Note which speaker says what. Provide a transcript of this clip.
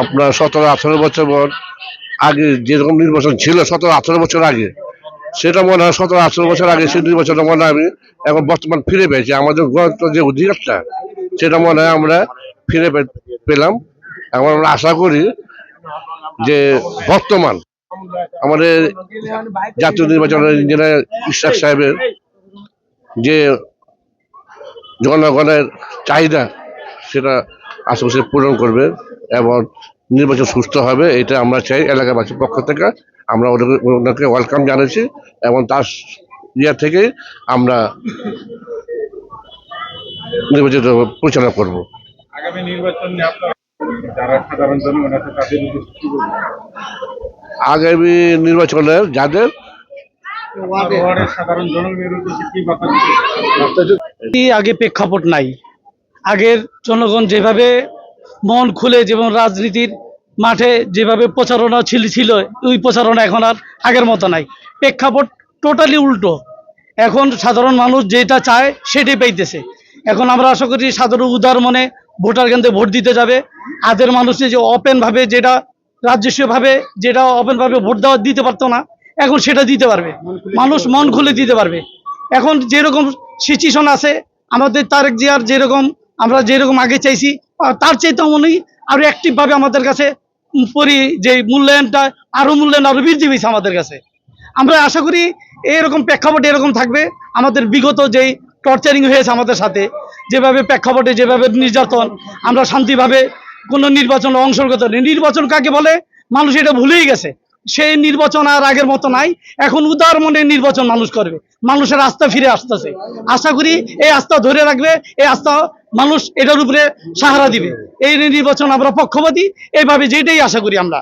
Speaker 1: আপনার সতেরো আঠারো বছর আগে যেরকম নির্বাচন ছিল সতেরো আঠারো বছর আগে, সেটা মনে হয় সতেরো আঠারো বছর আগে সেই নির্বাচনটা মনে হয় আমি এখন বর্তমান ফিরে পেয়েছি। আমাদের গত যে অধিকারটা, সেটা মনে হয় আমরা ফিরে পেলাম। এবং আমরা আশা করি যে বর্তমান আমাদের জাতীয় নির্বাচনের ইঞ্জিনিয়ার ইশাক সাহেবের যে জনগণের চাহিদা, সেটা আশেপাশে পূরণ করবে। এবং নির্বাচন সুস্থ হবে এটা আমরা চাই এলাকাবাসীর পক্ষ থেকে। আমরা ওদেরকে ওনাকে ওয়েলকাম জানাচ্ছি এবং তার ইয়ে থেকে আমরা নির্বাচিত পরিচালনা করব।
Speaker 2: আগামী নির্বাচন যারা সাধারণ জনগণ আছে তাদের
Speaker 1: আগামী নির্বাচনের যাদের
Speaker 3: আগে প্রেক্ষাপট নাই। আগের জনগণ যেভাবে মন খুলে যেমন রাজনীতির মাঠে যেভাবে প্রচারণা ছিল ছিল ওই প্রচারণা এখন আর আগের মতো নাই। প্রেক্ষাপট টোটালি উল্টো। এখন সাধারণ মানুষ যেটা চায় সেটাই পাইতেছে। এখন আমরা আশা করি সাধারণ উদার মনে ভোটার কেন্দ্রে ভোট দিতে যাবে। আদের মানুষে যে ওপেনভাবে যেটা রাজস্বভাবে যেটা ওপেনভাবে ভোট দেওয়া দিতে পারতো না এখন সেটা দিতে পারবে। মানুষ মন খুলে দিতে পারবে। এখন যেরকম সিচুয়েশন আছে আমাদের তারেক জিয়ার যেরকম আমরা যেরকম আগে চাইছি তার চাইতে মনেই আরও অ্যাক্টিভভাবে আমাদের কাছে পরি যে মূল্যায়নটা, আরও মূল্যায়ন আরও বৃদ্ধি পেয়েছে আমাদের কাছে। আমরা আশা করি এরকম প্রেক্ষাপট এরকম থাকবে, আমাদের বিগত যেই টর্চারিং হয়েছে আমাদের সাথে, যেভাবে প্রেক্ষাপটে যেভাবে নির্যাতন, আমরা শান্তিভাবে কোনো নির্বাচন অংশগ্রহণ করি নির্বাচন কাকে বলে? মানুষ এটা ভুলেই গেছে। সেই নির্বাচন আর আগের মতো নাই, এখন উদার মনে নির্বাচন মানুষ করবে। মানুষের আস্থা ফিরে আসতেছে। আশা করি এই আস্থা ধরে রাখবে, এই আস্থা মানুষ এটার উপরে সাহারা দিবে। এই নির্বাচন আমরা পক্ষপাতী এইভাবে যেটাই আশা করি আমরা।